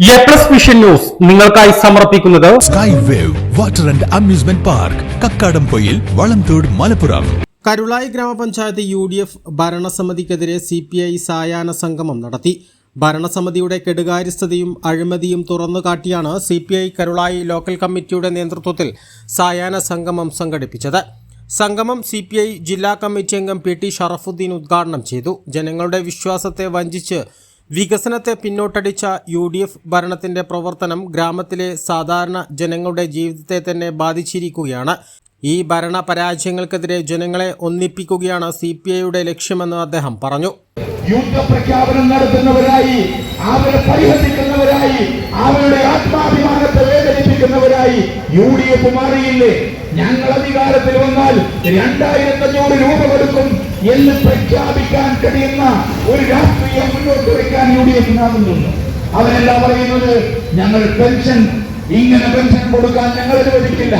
A plus vision news നിങ്ങൾക്കായി സമർപ്പിക്കുന്നത് sky wave water and amusement park Kakkadampoyil Valamthode Malappuram. Karulayi ഗ്രാമപഞ്ചായത്ത് U D F ഭരണസമിതിക്കെതിരെ C P I സായാഹ്ന സംഗമം നടത്തി. ഭരണസമിതിയുടെ കെടുകാര്യസ്ഥതയും അഴിമതിയും തുറന്നുകാട്ടിയാണ് C P I Karulayi local കമ്മിറ്റിയുടെ നേതൃത്വത്തിൽ സായാഹ്ന സംഗമം സംഘടിപ്പിച്ചത്. സംഗമം സി പി ഐ ജില്ലാ കമ്മിറ്റി അംഗം പി ടി ഷറഫുദ്ദീൻ ഉദ്ഘാടനം ചെയ്തു. ജനങ്ങളുടെ വിശ്വാസത്തെ വഞ്ചിച്ച് വികസനത്തെ പിന്നോട്ടടിച്ച യു ഡി എഫ് ഭരണത്തിന്റെ പ്രവർത്തനം ഗ്രാമത്തിലെ സാധാരണ ജനങ്ങളുടെ ജീവിതത്തെ തന്നെ ബാധിച്ചിരിക്കുകയാണ്. ഈ ഭരണ പരാജയങ്ങൾക്കെതിരെ ജനങ്ങളെ ഒന്നിപ്പിക്കുകയാണ് സി പി ഐയുടെ ലക്ഷ്യമെന്ന് അദ്ദേഹം പറഞ്ഞു. യുദ്ധപ്രഖ്യാപനം നടത്തുന്നവരായി അവരെ പരിഹസിക്കുന്നവരായി അവരുടെ ആത്മാഭിമാനത്തെ വേദനിപ്പിക്കുന്നവരായി യു ഡി എഫ് മാറിയില്ലേ? ഞങ്ങൾ അധികാരത്തിൽ വന്നാൽ രണ്ടായിരത്തി അഞ്ഞൂറ് രൂപ കൊടുക്കും എന്ന് പ്രഖ്യാപിക്കാൻ കഴിയുന്ന ഒരു രാഷ്ട്രീയം മുന്നോട്ട് വയ്ക്കാൻ യു ഡി എഫിനാകുന്നുണ്ട് അവരെല്ലാം പറയുന്നത് ഞങ്ങൾ പെൻഷൻ ഇങ്ങനെ പെൻഷൻ കൊടുക്കാൻ ഞങ്ങൾ അനുവദിക്കില്ല.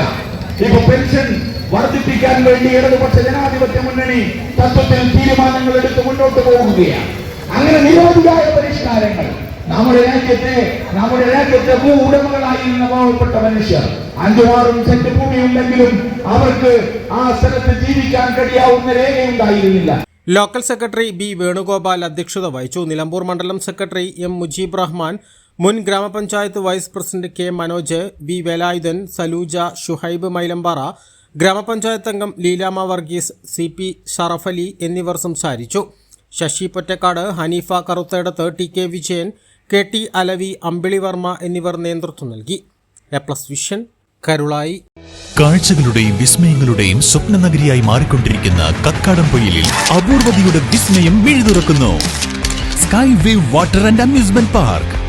ഇപ്പൊ പെൻഷൻ വർദ്ധിപ്പിക്കാൻ വേണ്ടി ഇടതുപക്ഷ ജനാധിപത്യ മുന്നണി തത്വത്തിൽ തീരുമാനങ്ങൾ എടുത്ത് മുന്നോട്ട് പോകുകയാണ്. അങ്ങനെ നിരവധിയായ പരിഷ്കാരങ്ങൾ. നമ്മുടെ രാജ്യത്തെ നമ്മുടെ രാജ്യത്തെ ഭൂ ഉടമകളായിരുന്ന പാവപ്പെട്ട മനുഷ്യർ. അഞ്ചുമാറും സെന്റ് ഭൂമി ഉണ്ടെങ്കിലും അവർക്ക് ആ സ്ഥലത്ത് ജീവിക്കാൻ കഴിയാവുന്ന രേഖയുണ്ടായിരുന്നില്ല. ലോക്കൽ സെക്രട്ടറി ബി വേണുഗോപാൽ അധ്യക്ഷത വഹിച്ചു. നിലമ്പൂർ മണ്ഡലം സെക്രട്ടറി എം മുജീബ് റഹ്മാൻ മുൻ ഗ്രാമപഞ്ചായത്ത് vice president K Manoj B Velayudhan Saluja Shuhaib Mylampara ഗ്രാമപഞ്ചായത്ത് അംഗം ലീലാമ വർഗീസ് സി പി ഷറഫലി എന്നിവർ സംസാരിച്ചു. Sasi Pottakkad Haneefa Karuthedath T K Vijayan K T Alavi Ambili Varma എന്നിവർ നേതൃത്വം നൽകി. A plus vision Karulayi. കാഴ്ചകളുടെയും വിസ്മയങ്ങളുടെയും സ്വപ്ന നഗരിയായി മാറിക്കൊണ്ടിരിക്കുന്ന കക്കാടംപൊയിലിൽ അപൂർവതയുടെ വിസ്മയം മിഴുതുറക്കുന്നു. Sky wave water and amusement park.